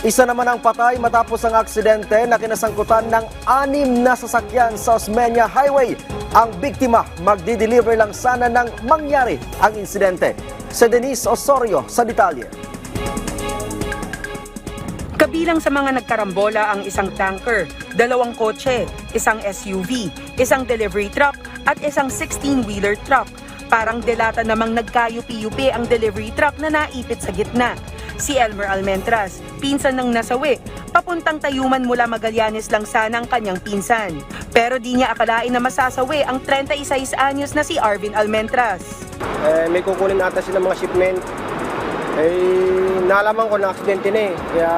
Isa naman ang patay matapos ang aksidente na kinasangkutan ng anim na sasakyan sa Osmeña Highway. Ang biktima magdi-deliver lang sana ng mangyari ang insidente. Si Denise Osorio sa detalye. Kabilang sa mga nagkarambola ang isang tanker, dalawang kotse, isang SUV, isang delivery truck at isang 16-wheeler truck. Parang delata namang nagkayupi-yupi ang delivery truck na naipit sa gitna. Si Elmer Almentras, pinsan ng nasawi, papuntang tayuman mula Magallanes lang sana ang kanyang pinsan. Pero di niya akalain na masasawi ang 36 anyos na si Arvin Almentras. eh, may kukunin ata sila mga shipment. Eh, nalaman ko na aksidente na eh. Kaya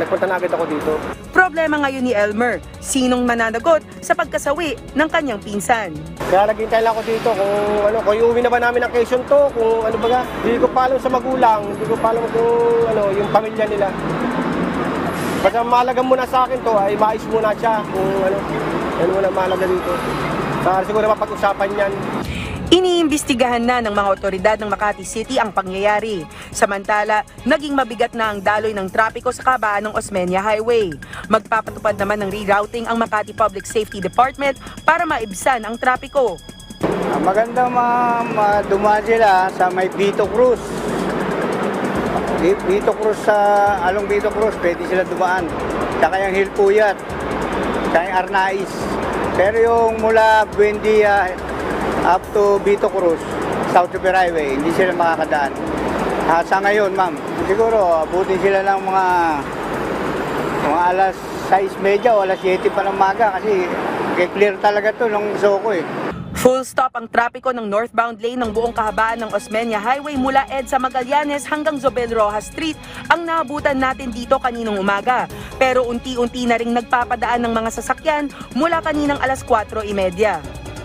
nagpunta na agad ako dito. Problema ngayon ni Elmer, sinong mananagot sa pagkasawi ng kanyang pinsan. Kaya naghintay lang ako dito kung ano, kung iuwi na ba namin ang Quezon to, kung ano baga. Hindi ko pa alam sa magulang, hindi ko pa alam kung ano, yung pamilya nila. Basta mahalaga muna sa akin to ay maayos muna siya kung ano, ano muna mahalaga dito. Para siguro mapag-usapan yan. Iniimbestigahan na ng mga otoridad ng Makati City ang pangyayari. Samantala, naging mabigat na ang daloy ng trapiko sa kabaan ng Osmeña Highway. Magpapatupad naman ng rerouting ang Makati Public Safety Department para maibsan ang trapiko. Ah, Maganda ma'am, ah, dumaan sila sa may Vito Cruz. Vito Cruz sa along Vito Cruz, pwede sila dumaan. Tsaka yung Hilpuyat, tsaka yung Arnais. Pero yung mula Buendia up to Vito Cruz, South Super Highway, hindi sila makakadaan. Ah, sa ngayon, ma'am, siguro abutin sila ng mga mga alas 6.30 o alas 7 pa ng maga kasi clear talaga to nung gusto ko eh. Full stop ang trapiko ng northbound lane ng buong kahabaan ng Osmeña Highway mula EDSA Magallanes hanggang Zobel Rojas Street ang naabutan natin dito kaninang umaga. Pero unti-unti na ring nagpapadaan ng mga sasakyan mula kaninang alas 4.30.